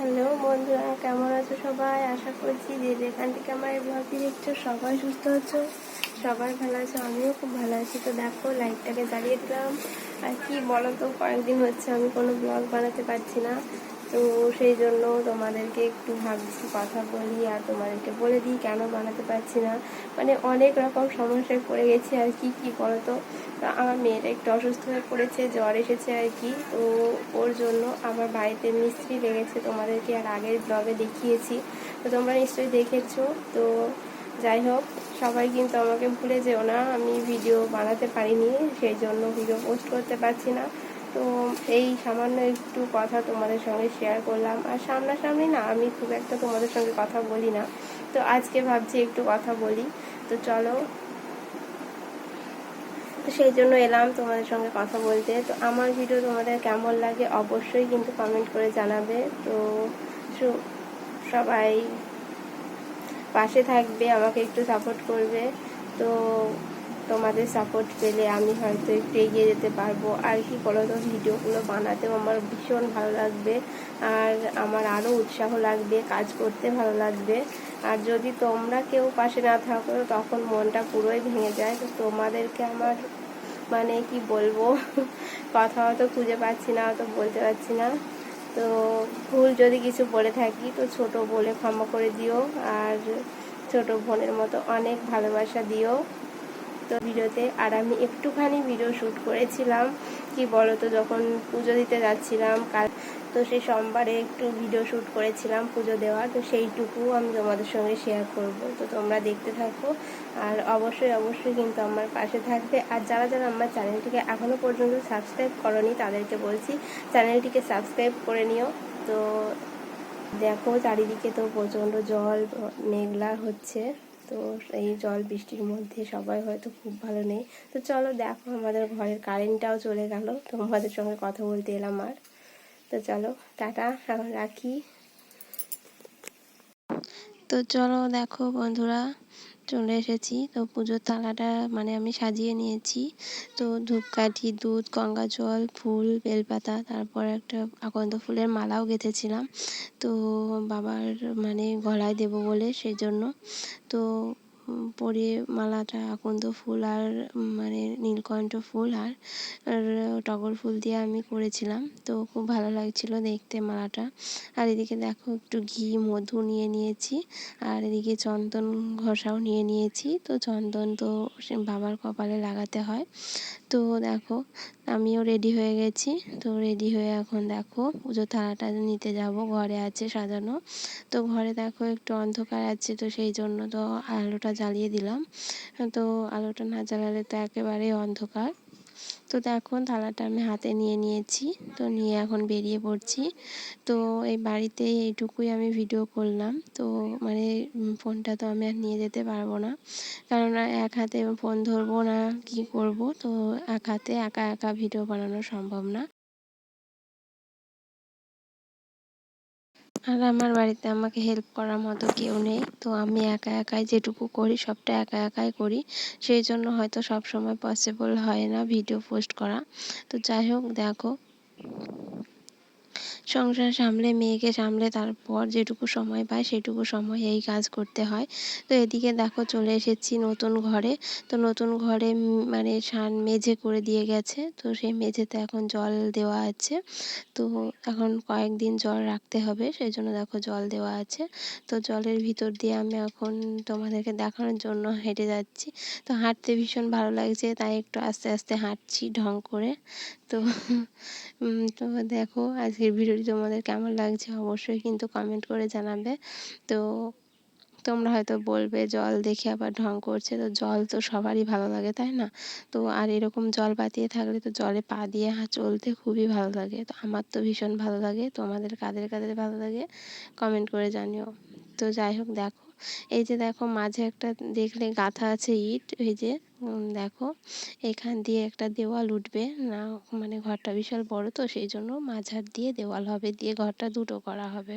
Hello বন্ধুরা, কেমন আছো সবাই? আশা করছি যে যেখান থেকে আমার এই ব্লগটি দেখছ, সবাই সুস্থ আছো, সবাই ভালো আছে, আমিও খুব ভালো আছি। তো দেখো, লাইটটাকে জ্বালিয়ে দিলাম। আর কি বলো তো, কয়েকদিন হচ্ছে আমি কোনো ব্লগ বানাতে পারছি না। তো সেই জন্য তোমাদেরকে একটু ভাবছি কথা বলি আর তোমাদেরকে বলে দিই কেন বানাতে পারছি না। মানে অনেক রকম সমস্যায় পড়ে গেছি আর কি কি বলো তো আমার মেয়েটা একটু অসুস্থ হয়ে পড়েছে, জ্বর এসেছে আর কি। তো ওর জন্য আমার বাড়িতে মিস্ত্রি লেগেছে তোমাদেরকে আর আগের ব্লগে দেখিয়েছি। তো তোমরা নিশ্চয়ই দেখেছ। তো যাই হোক, সবাই কিন্তু আমাকে ভুলে যেও না, আমি ভিডিও বানাতে পারিনি, সেই জন্য ভিডিও পোস্ট করতে পারছি না। তো এই সামান্য একটু কথা তোমাদের সঙ্গে শেয়ার করলাম। আর সামনাসামনি না, আমি খুব একটা তোমাদের সঙ্গে কথা বলি না। তো আজকে ভাবছি একটু কথা বলি। তো চলো। তো সেই জন্য এলাম তোমাদের সঙ্গে কথা বলতে। তো আমার ভিডিও তোমাদের কেমন লাগে অবশ্যই কিন্তু কমেন্ট করে জানাবে। তো সবাই পাশে থাকবে, আমাকে একটু সাপোর্ট করবে। তো তোমাদের সাপোর্ট পেলে আমি হয়তো একটু এগিয়ে যেতে পারব। আর কি বলো তো, ভিডিওগুলো বানাতেও আমার ভীষণ ভালো লাগবে। আর আমার আরও উৎসাহ লাগবে, কাজ করতে ভালো লাগবে। আর যদি তোমরা কেউ পাশে না থাকো, তখন মনটা পুরোই ভেঙে যায়। তো তোমাদেরকে আমার মানে কি বলব, কথা হয়তো খুঁজে পাচ্ছি না হয়তো বলতে পারছি না। তো ভুল যদি কিছু বলে থাকি, তো ছোট বলে ক্ষমা করে দিও। আর ছোট বোনের মতো অনেক ভালোবাসা দিও। তো ভিডিওতে। আর আমি একটুখানি ভিডিও শ্যুট করেছিলাম, কি বলতো, যখন পুজো দিতে যাচ্ছিলাম, কাল তো সেই সোমবারে একটু ভিডিও শ্যুট করেছিলাম পুজো দেওয়ার, তো সেইটুকু আমি তোমাদের সঙ্গে শেয়ার করব। তো তোমরা দেখতে থাকো, আর অবশ্যই অবশ্যই কিন্তু আমার পাশে থাকবে। আর যারা যারা আমার চ্যানেলটিকে এখনও পর্যন্ত সাবস্ক্রাইব করনি, তাদেরকে বলছি, চ্যানেলটিকে সাবস্ক্রাইব করে নিও। তো দেখো, চারিদিকে তো প্রচণ্ড জল, মেঘলা হচ্ছে। তো এই জল বৃষ্টির মধ্যে সবাই হয়তো খুব ভালো নেই। তো চলো দেখো আমাদের ঘরের কারেন্টটাও চলে গেল। তোমাদের সঙ্গে কথা বলতে এলাম আর। তো চলো, টাটা, এখন রাখি। তো চলো দেখো বন্ধুরা, চলে এসেছি। তো পুজোর থালাটা মানে আমি সাজিয়ে নিয়েছি। তো ধূপকাঠি, দুধ, গঙ্গা জল, ফুল, বেলপাতা, তারপর একটা আকন্দ ফুলের মালাও গেঁথেছিলাম। তো বাবার মানে গলায় দেবো বলে সেই জন্য তো পরে মালাটা আকন্দ ফুল আর মানে নীলকণ্ঠ ফুল আর টগর ফুল দিয়ে আমি করেছিলাম। তো খুব ভালো লাগছিল দেখতে মালাটা। আর এদিকে দেখো একটু ঘি, মধু নিয়ে নিয়েছি। আর এদিকে চন্দন ঘষাও নিয়ে নিয়েছি। তো চন্দন তো বাবার কপালে লাগাতে হয়। তো দেখো, আমিও রেডি হয়ে গেছি। তো রেডি হয়ে এখন দেখো, পুজো থালাটা নিতে যাব। ঘরে আছে সাজানো। তো ঘরে দেখো একটু অন্ধকার আছে, তো সেই জন্য তো আলোটা জ্বালিয়ে দিলাম। তো আলোটা না জ্বালালে তো একেবারেই অন্ধকার। তো দেখো থালাটা আমি হাতে নিয়ে নিয়েছি। তো নিয়ে এখন বেরিয়ে পড়ছি। তো এই বাড়িতে এইটুকুই আমি ভিডিও করলাম। তো মানে ফোনটা তো আমি আর নিয়ে যেতে পারব না। কারণ এক হাতে ফোন ধরবো না, কি করব? তো এক হাতে একা একা ভিডিও বানানো সম্ভব না। আর আমার বাড়িতে আমাকে হেল্প করার মতো কেউ নেই। তো আমি একা একাই যেটুকু করি, সবটা একা একাই করি। সেই জন্য হয়তো সব সময় পসিবল হয় না ভিডিও পোস্ট করা। তো যাই হোক, দেখো। সংসার সামলে, মেয়েকে সামলে, তারপর যেটুকু সময় পাই সেটুকু সময় এই কাজ করতে হয়। তো এদিকে দেখো চলে এসেছি নতুন ঘরে। তো নতুন ঘরে মানে সান মেঝে করে দিয়ে গেছে। তো সেই মেঝেতে এখন জল দেওয়া আছে। তো এখন কয়েকদিন জল রাখতে হবে সেই জন্য দেখো জল দেওয়া আছে। তো জলের ভিতর দিয়ে আমি এখন তোমাদেরকে দেখানোর জন্য হেঁটে যাচ্ছি। তো হাঁটতে ভীষণ ভালো লাগছে, তাই একটু আস্তে আস্তে হাঁটছি ঢং করে। তো তো দেখো আজকের ভিডিওটি তোমাদের কেমন লাগছে অবশ্যই কিন্তু কমেন্ট করে জানাবে। তো তোমরা হয়তো বলবে জল দেখে আবার ঢং করছে, তো জল তো সবারই ভালো লাগে, তাই না? তো আর এরকম জল পাতিয়ে থাকলে তো জলে পা দিয়ে চলতে খুবই ভালো লাগে। তো আমার তো ভীষণ ভালো লাগে, তোমাদের কাদের কাদের ভালো লাগে কমেন্ট করে জানিও। তো যাই হোক দেখো, এই যে দেখো মাঝে একটা দেখলে গাঁথা আছে ইট, এই যে দেখো, এখান দিয়ে একটা দেওয়াল উঠবে। না মানে ঘরটা বিশাল বড়, তো সেই জন্য মাঝার দিয়ে দেওয়াল হবে, দিয়ে ঘরটা দুটো করা হবে।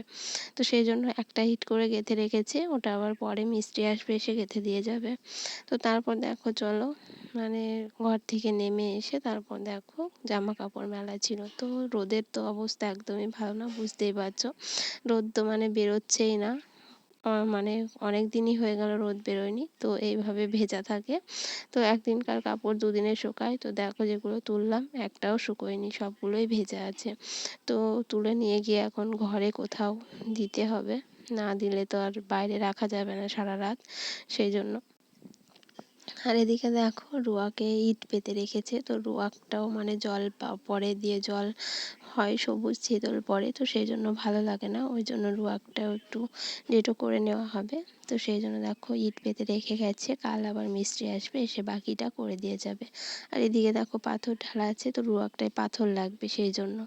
তো সেই জন্য একটা হিট করে গেঁথে রেখেছে, ওটা আবার পরে মিস্ত্রি আসবে, এসে গেঁথে দিয়ে যাবে। তো তারপর দেখো, চলো মানে ঘর থেকে নেমে এসে তারপর দেখো জামা কাপড় মেলা ছিল। তো রোদের তো অবস্থা একদমই ভালো না, বুঝতেই পারছ। রোদ তো মানে বেরোচ্ছেই না। মানে অনেক দিনই হয়ে গেল রোদ বেরোয়নি, তো এইভাবে ভেজা থাকে। তো একদিনকার কাপড় দুদিনে শুকায়, তো দেখো যেগুলো তুললাম, একটাও শুকোয়নি, সবগুলোই ভেজা আছে। তো তুলে নিয়ে গিয়ে এখন ঘরে কোথাও দিতে হবে, না দিলে তো আর বাইরে রাখা যাবে না সারা রাত, সেই জন্য। আর এদিকে দেখো রুয়াকে ইট পেতে রেখেছে। তো রুয়াকটাও মানে জল পরে দিয়ে জল হয় সবুজ ছিদল পড়ে তো সেই জন্য ভালো লাগে না। ওই জন্য রুয়াকটাও একটু যেটু করে নেওয়া হবে। তো সেই জন্য দেখো ইট পেতে রেখে গেছে। কাল আবার মিস্ত্রি আসবে, এসে বাকিটা করে দিয়ে যাবে। আর এদিকে দেখো পাথর ঢালা আছে, তো রুয়াকটায় পাথর লাগবে সেই জন্য।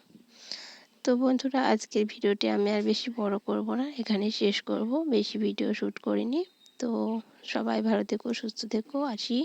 তো বন্ধুরা, আজকের ভিডিওটি আমি আর বেশি বড় করব না। এখানে শেষ করব। বেশি ভিডিও শ্যুট করিনি। তো সবাই ভালো থেকো সুস্থ থেকো আসি।